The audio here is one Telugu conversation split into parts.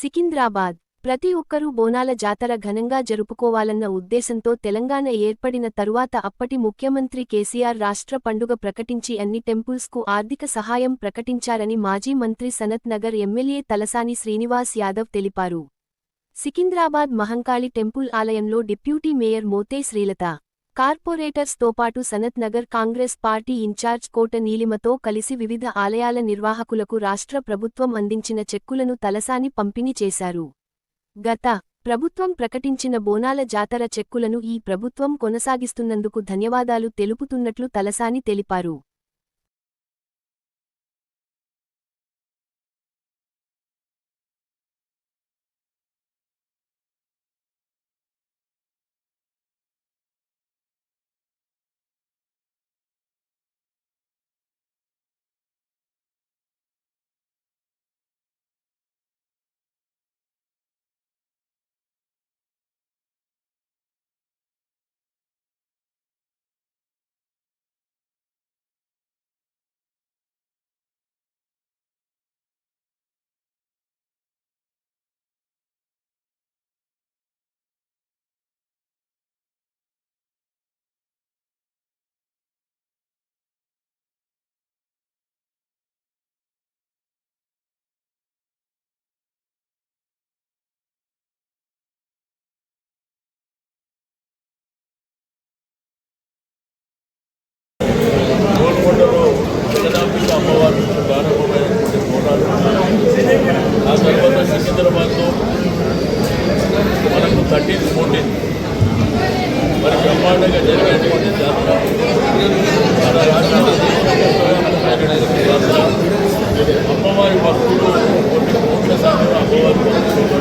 సికింద్రాబాద్. ప్రతి ఒక్కరూ బోనాల జాతర ఘనంగా జరుపుకోవాలన్న ఉద్దేశంతో తెలంగాణ ఏర్పడిన తరువాత అప్పటి ముఖ్యమంత్రి కేసీఆర్ రాష్ట్ర పండుగ ప్రకటించి అన్ని టెంపుల్స్కు ఆర్థిక సహాయం ప్రకటించారని మాజీ మంత్రి సనత్ నగర్ ఎమ్మెల్యే తలసాని శ్రీనివాస్ యాదవ్ తెలిపారు. సికింద్రాబాద్ మహంకాళి టెంపుల్ ఆలయంలో డిప్యూటీ మేయర్ మోతే శ్రీలత కార్పొరేటర్స్తో పాటు సనత్ నగర్ కాంగ్రెస్ పార్టీ ఇన్ఛార్జ్ కోట నీలిమతో కలిసి వివిధ ఆలయాల నిర్వాహకులకు రాష్ట్ర ప్రభుత్వం అందించిన చెక్కులను తలసాని పంపిణీ చేశారు. గత ప్రభుత్వం ప్రకటించిన బోనాల జాతర చెక్కులను ఈ ప్రభుత్వం కొనసాగిస్తున్నందుకు ధన్యవాదాలు తెలుపుతున్నట్లు తలసాని తెలిపారు. హైదరాబాద్లో మనకు థర్టీన్ ఫోర్టీన్. మరి బ్రహ్మాండంగా జరిగినటువంటి జాతర. మన రాష్ట్రంలో జాతర అమ్మవారి భక్తులు కొన్ని కోట్ల సంఖ్యలో అమ్మవారి భక్తులు.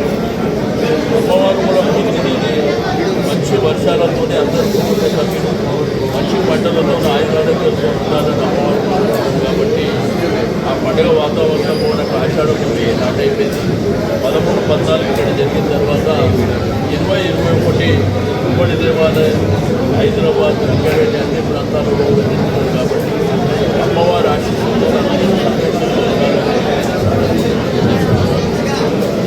అమ్మవారు కూడా పొందినది మంచి వర్షాలతోనే అందరూ కుటుంబ సభ్యులు మంచి పంటలతో ఆయురారోగ్యంతో ఉండాలని అమ్మవారు కాబట్టి ఆ పండుగ వాతావరణం కూడా ఆషాఢం నాటైపోయింది. పదమూడు పద్నాలుగు ఇక్కడ జరిగిన తర్వాత ఇరవై ఇరవై ఒకటి ఉమ్మడి దేవాలయం హైదరాబాద్ రంగారెడ్డి అన్ని ప్రాంతాలలో కూడా కాబట్టి అమ్మవారి ఆశీస్సులతో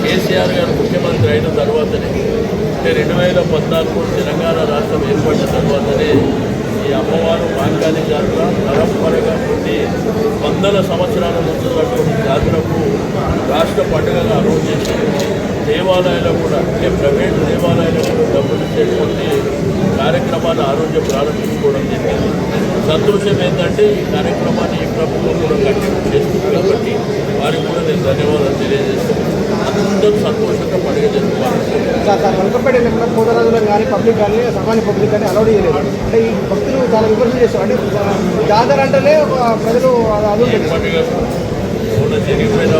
కేసీఆర్ గారు ముఖ్యమంత్రి అయిన తర్వాతనే అంటే రెండు వేల పద్నాలుగు తెలంగాణ రాష్ట్రం ఏర్పడిన తర్వాతనే ఈ అమ్మవారు మాంకాళి జాతర పరంపరగా కొన్ని వందల సంవత్సరాల ముందు అటువంటి జాతరకు రాష్ట్ర పండుగగా అమలు చేసి దేవాలయాలు కూడా అంటే ప్రైవేట్ దేవాలయాలు కూడా డబ్బులు ఇచ్చేటువంటి కార్యక్రమాన్ని ఆరోగ్యం ప్రారంభించుకోవడం జరిగింది. సంతోషం ఏంటంటే ఈ కార్యక్రమాన్ని ఈ ప్రభుత్వం కూడా కంటిన్యూ చేస్తుంది కాబట్టి వారికి కూడా నేను ధన్యవాదాలు తెలియజేస్తున్నాను. అందరూ సంతోషంగా పండుగ జరుపుకోవాలి. సార్. కనకపేటలో కూడా కోటరాజులను కానీ పబ్లిక్ కానీ సామాన్య పబ్లిక్ కానీ అలౌడ్ చేయలేదు. అంటే ఈ భక్తులు చాలా విమర్శ చేస్తారు. అంటే జాతర అంటేనే ప్రజలు అది జరిగిపోయిన